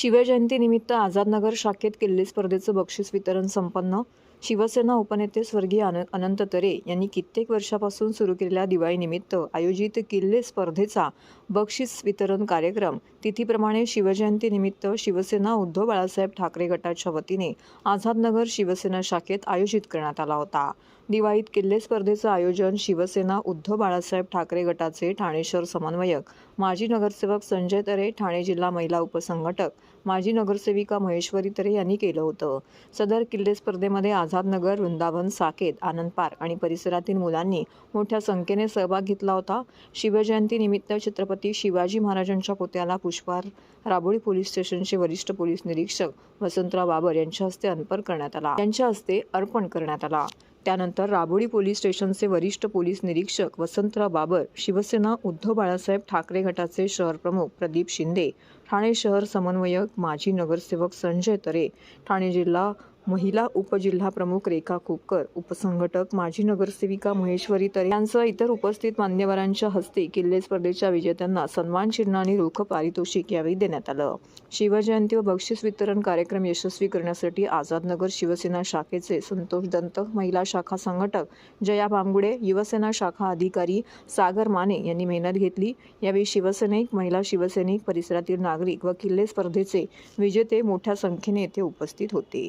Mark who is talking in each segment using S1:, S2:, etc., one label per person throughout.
S1: शिवजयंतीनिमित्त आझादनगर शाखेत किल्ले स्पर्धेचं बक्षीस वितरण संपन्न. शिवसेना उपनेते स्वर्गीय आन अनंत तरे यांनी कित्येक वर्षापासून सुरू केलेल्या दिवाळीनिमित्त आयोजित किल्ले स्पर्धेचा बक्षीस वितरण कार्यक्रम. तिथीप्रमाणे शिवजयंतीनिमित्त शिवसेना उद्धव बाळासाहेब ठाकरे गटाच्या वतीने आझादनगर शिवसेना शाखेत आयोजित करण्यात आला होता. दिवाळीत किल्ले स्पर्धेचं आयोजन शिवसेना उद्धव बाळासाहेब ठाकरे गटाचे ठाणे शहर समन्वयक माजी नगरसेवक संजय तरे ठाणे जिल्हा महिला उपसंघटक माजी नगरसेविका महेश्वरी तरे यांनी केलं होतं. सदर किल्ले स्पर्धेमध्ये आज आझादनगर वृंदावन साकेत आनंद पार्क आणि परिसरातील मुलांनी मोठ्या संख्येने सहभाग घेतला होता. शिवजयंतीनिमित्त छत्रपती शिवाजी महाराजांच्या पुतळ्याला पुष्पहार राबोळी पोलीस स्टेशनचे वरिष्ठ पोलीस निरीक्षक वसंतराव बाबर यांच्या हस्ते अर्पण करण्यात आला. त्यांच्या हस्ते अर्पण करण्यात आला. त्यानंतर राबोळी पोलीस स्टेशनचे वरिष्ठ पोलीस निरीक्षक वसंतराव बाबर शिवसेना उद्धव बाळासाहेब ठाकरे गटाचे शहर प्रमुख प्रदीप शिंदे ठाणे शहर समन्वयक माजी नगरसेवक संजय तरे ठाणे जिल्हा महिला उपजिल्हा प्रमुख रेखा कोपकर उपसंघटक माजी नगरसेविका महेश्वरी तरे यांसह इतर उपस्थित मान्यवरांच्या हस्ते किल्ले स्पर्धेच्या विजेत्यांना सन्मान चिन्ह आणि रोख पारितोषिक यावेळी देण्यात आलं. शिवजयंती व बक्षीस वितरण कार्यक्रम यशस्वी करण्यासाठी आझादनगर शिवसेना शाखेचे संतोष दंत महिला शाखा संघटक जया बांगुडे युवसेना शाखा अधिकारी सागर माने यांनी मेहनत घेतली. यावेळी शिवसैनिक महिला शिवसैनिक परिसरातील नागरिक व किल्ले स्पर्धेचे विजेते मोठ्या संख्येने येथे उपस्थित होते.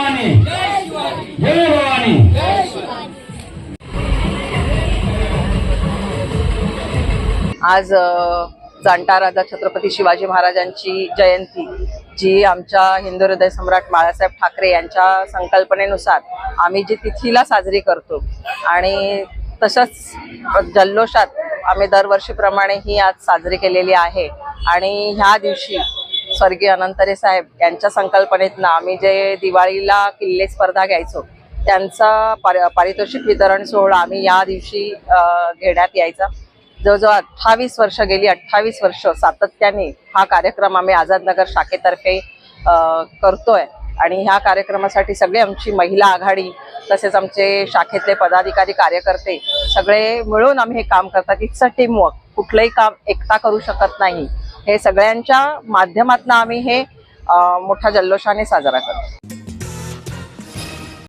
S2: आज जाणता राजा छत्रपती शिवाजी महाराजांची जयंती जी आमच्या हिंदू हृदय सम्राट बाळासाहेब ठाकरे यांच्या संकल्पनेनुसार आम्ही जी तिथीला साजरी करतो आणि तसंच जल्लोषात आम्ही दरवर्षीप्रमाणे ही आज साजरी केलेली आहे. आणि ह्या दिवशी स्वर्गीय अनंतरे साहेब यांच्या संकल्पनेतनं आम्ही जे दिवाळीला किल्ले स्पर्धा घ्यायचो त्यांचा पार- पारितोषिक वितरण सोहळा आम्ही या दिवशी घेण्यात यायचा. जवळजवळ अठ्ठावीस वर्ष गेली अठ्ठावीस वर्ष सातत्याने हा कार्यक्रम आम्ही आझादनगर शाखेतर्फे करतोय. आणि ह्या कार्यक्रमासाठी सगळे आमची महिला आघाडी तसेच आमचे शाखेतले पदाधिकारी कार्यकर्ते सगळे मिळून आम्ही हे काम करतात. इट्स अ टीम कुठलंही काम एकटा करू शकत नाही. हे सगळ्यांच्या माध्यमातून आम्ही हे मोठ्या जल्लोषाने साजरा करतो.